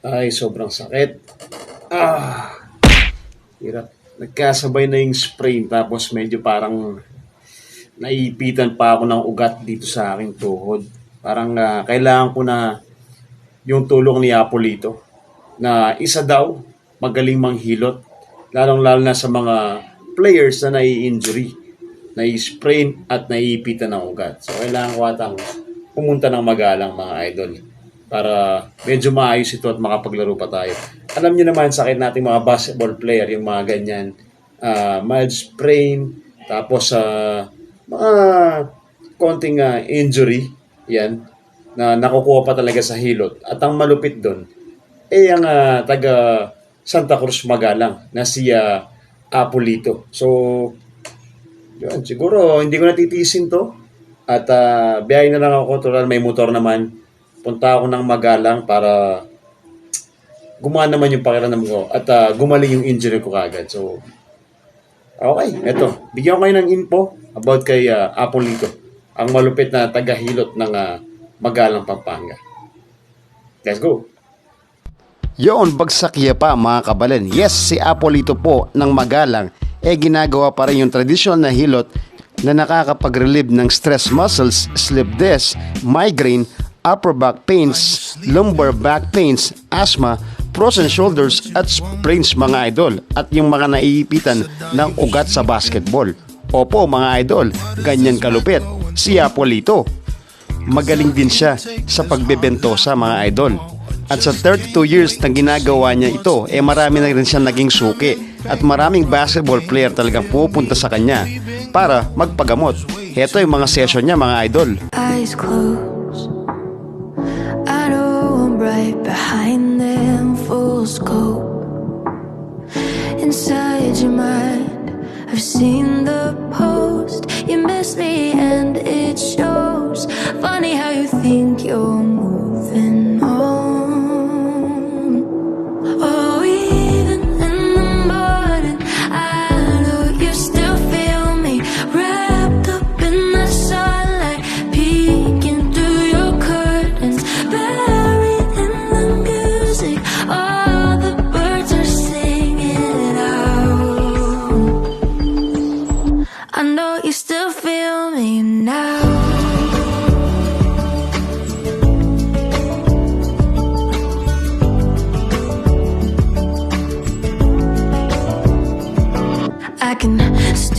Ay, sobrang sakit. Ah, hirap. Nagkasabay na yung sprain tapos medyo parang naiipitan pa ako ng ugat dito sa aking tuhod. Parang ah, kailangan ko na yung tulong ni Apolito na isa daw magaling manghilot lalong-lalo na sa mga players na nai-injury, nai-sprain at naiipitan ng ugat. So kailangan ko atang pumunta ng magalang mga idol para medyo maayos ito at makapaglaro pa tayo. Alam niyo naman sakit nating mga basketball player yung mga ganyan ah, mild sprain tapos sa mga konting ah, injury yan na nakukuha pa talaga sa hilot. At ang malupit doon, eh ang ah, taga Santa Cruz Magalang na si ah, Apolito. So, yun, siguro hindi ko natitiisin to. At uh, biyahe na lang ako, total may motor naman. Punta ako ng Magalang para gumaan naman yung pakiramdam ko at ah, gumaling yung injury ko kagad. So, okay, eto. Bigyan ko kayo ng info about kay ah, Apolito. Ang malupit na tagahilot ng ah, Magalang, Pampanga. Let's go! Yon, bagsak iya pa mga kabalen. Yes, si Apolito po ng Magalang eh ginagawa pa rin yung traditional na hilot na nakakapag-relieve ng stress muscles, slip disc, migraine, upper back pains, lumbar back pains, asthma, frozen shoulders at sprains mga idol at yung mga naiipitan ng ugat sa basketball. Opo mga idol, ganyan kalupit. Si Apolito. Magaling din siya sa pagbebentosa mga idol. At sa 32 years na ginagawa niya ito, eh marami na rin siya naging suki at maraming basketball player talagang pupunta sa kanya para magpagamot. Heto yung mga session niya mga idol. eyes closed. Right behind them, full scope. Inside your mind, I've seen the post. You miss me and it shows. Funny how you think you're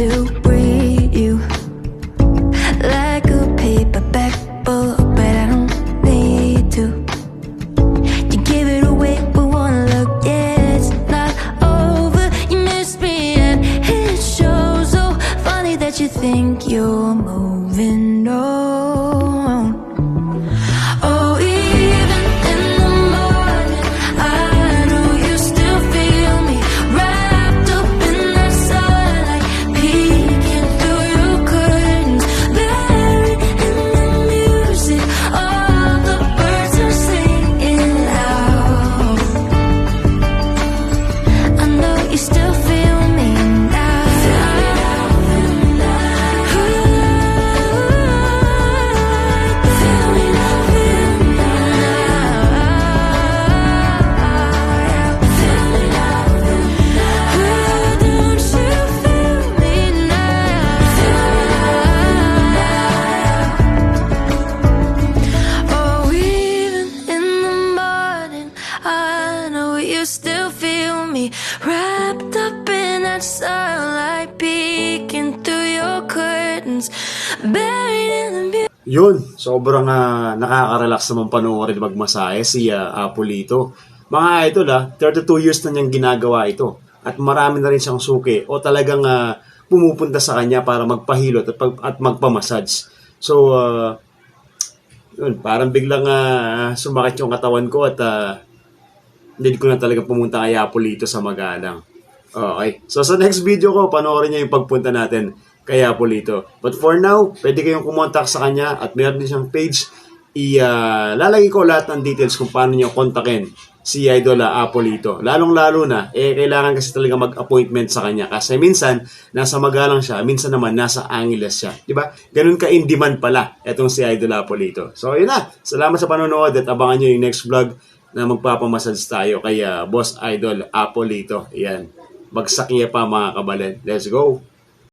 still read you like a paperback book, but I don't need to. You give it away with one look, yeah, it's not over. You miss me and it shows. So funny that you think you're moving you still feel me wrapped up in that sunlight, peeking through your curtains, buried in the music. Yun, sobrang ah, nakaka-relax naman panoorin magmasahe si ah, Apolito. Mga idol ah, 32 years na niyang ginagawa ito. At marami na rin siyang suki o talagang ah, pumupunta sa kanya para magpahilot at, pag- at magpamassage. So, ah, yun, parang biglang ah, sumakit yung katawan ko at ah, hindi ko na talaga pumunta kay Apolito sa Magalang. Okay. So sa next video ko, panoorin niyo yung pagpunta natin kay Apolito. But for now, pwede kayong kumontak sa kanya at meron din siyang page. I, ah, lalagay ko lahat ng details kung paano niyo kontakin si Idola Apolito. Lalong-lalo na, eh, kailangan kasi talaga mag-appointment sa kanya. Kasi minsan, nasa Magalang siya, minsan naman, nasa Angeles siya. Ba? Ganun ka-in demand pala, etong si Idola Apolito. So, yun na. Salamat sa panonood at abangan nyo yung next vlog na magpapamassage tayo kay ah, Boss Idol Apolito. Yan. Bagsak pa mga kabalen. Let's go!